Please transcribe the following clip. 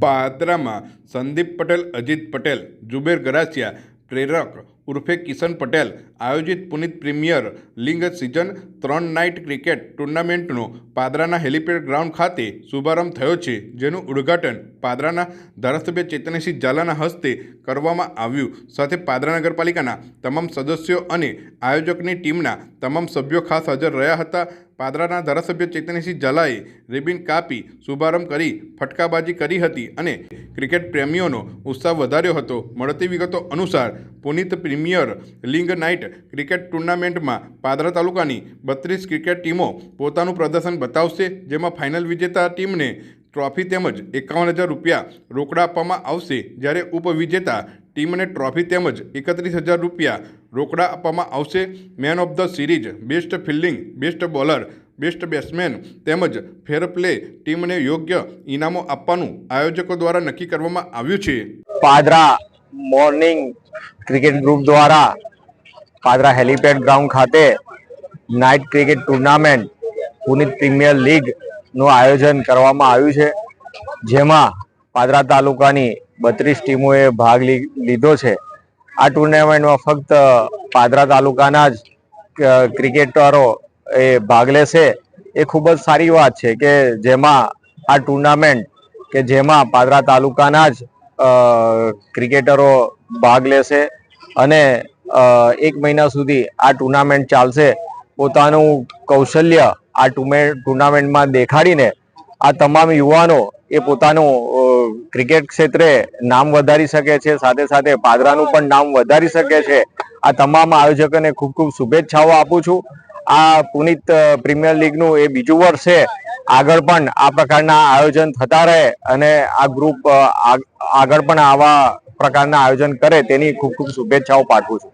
પાદરામાં સંદીપ પટેલ અજીત પટેલ જુબેર ગરાસિયા પ્રેરક ઉર્ફે કિશન પટેલ, આયોજિત પુનિત પ્રીમિયર લીગ સિઝન ત્રણ નાઇટ ક્રિકેટ ટુર્નામેન્ટનો પાદરાના હેલિપેડ ગ્રાઉન્ડ ખાતે શુભારંભ થયો છે, જેનું ઉદ્ઘાટન પાદરાના ધારાસભ્ય ચેતનસિંહ ઝાલાના હસ્તે કરવામાં આવ્યું. સાથે પાદરા નગરપાલિકાના તમામ સદસ્યો અને આયોજકની ટીમના તમામ સભ્યો ખાસ હાજર રહ્યા હતા. પાદરાના ધારાસભ્ય ચેતનસિંહ ઝાલાએ રિબિન કાપી શુભારંભ કરી ફટકાબાજી કરી હતી અને ક્રિકેટ પ્રેમીઓનો ઉત્સાહ વધાર્યો હતો. મળતી વિગતો અનુસાર, Punit premier league night cricket ટુર્નામેન્ટમાં પાદરા તાલુકાની બત્રીસ ક્રિકેટ ટીમો પોતાનું પ્રદર્શન બતાવશે, જેમાં ફાઇનલ વિજેતા ટીમને ટ્રોફી તેમજ એકાવન હજાર રૂપિયા રોકડા આપવામાં આવશે. જ્યારે ઉપવિજેતા ટીમને ટ્રોફી તેમજ એકત્રીસ હજાર રૂપિયા રોકડા આપવામાં આવશે. Man of the series, best fielding, best bowler best batsman તેમજ ફેર પ્લે ટીમને યોગ્ય ઇનામો આપવાનું આયોજકો દ્વારા નક્કી કરવામાં આવ્યું છે. પાદરા મોર્નિંગ ક્રિકેટ ગ્રુપ દ્વારા પાદરા હેલિપેડ ગ્રાઉન્ડ ખાતે night cricket tournament Punit premier લીગનું આયોજન કરવામાં આવ્યું છે. જેમાં પાદરા તાલુકાની બત્રીસ ટીમોએ ભાગ લીધો છે. આ ટુર્નામેન્ટમાં ફક્ત પાદરા તાલુકાના જ ક્રિકેટરો એ ભાગ લેશે, એ ખૂબ જ સારી વાત છે કે જેમાં આ ટુર્નામેન્ટ કે જેમાં પાદરા તાલુકાના જ ક્રિકેટરો ભાગ લેશે અને એક મહિના સુધી આ ટુર્નામેન્ટ ચાલશે. પોતાનું કૌશલ્ય આ ટુમે- ટુર્નામેન્ટમાં દેખાડીને આ તમામ યુવાનો એ પોતાનું ક્રિકેટ ક્ષેત્રે નામ વધારી શકે છે, સાથે સાથે પાદરાનું પણ નામ વધારી શકે છે. આ તમામ આયોજકોને ખૂબ ખૂબ શુભેચ્છાઓ આપું છું. આ પુનિત પ્રીમિયર લીગનું એ બીજું વર્ષ છે. આગળ પણ આ પ્રકારના આયોજન થતા રહે અને આ ગ્રુપ આગળ પણ આવા પ્રકારના આયોજન કરે તેની ખૂબ ખૂબ શુભેચ્છાઓ પાઠવું છું.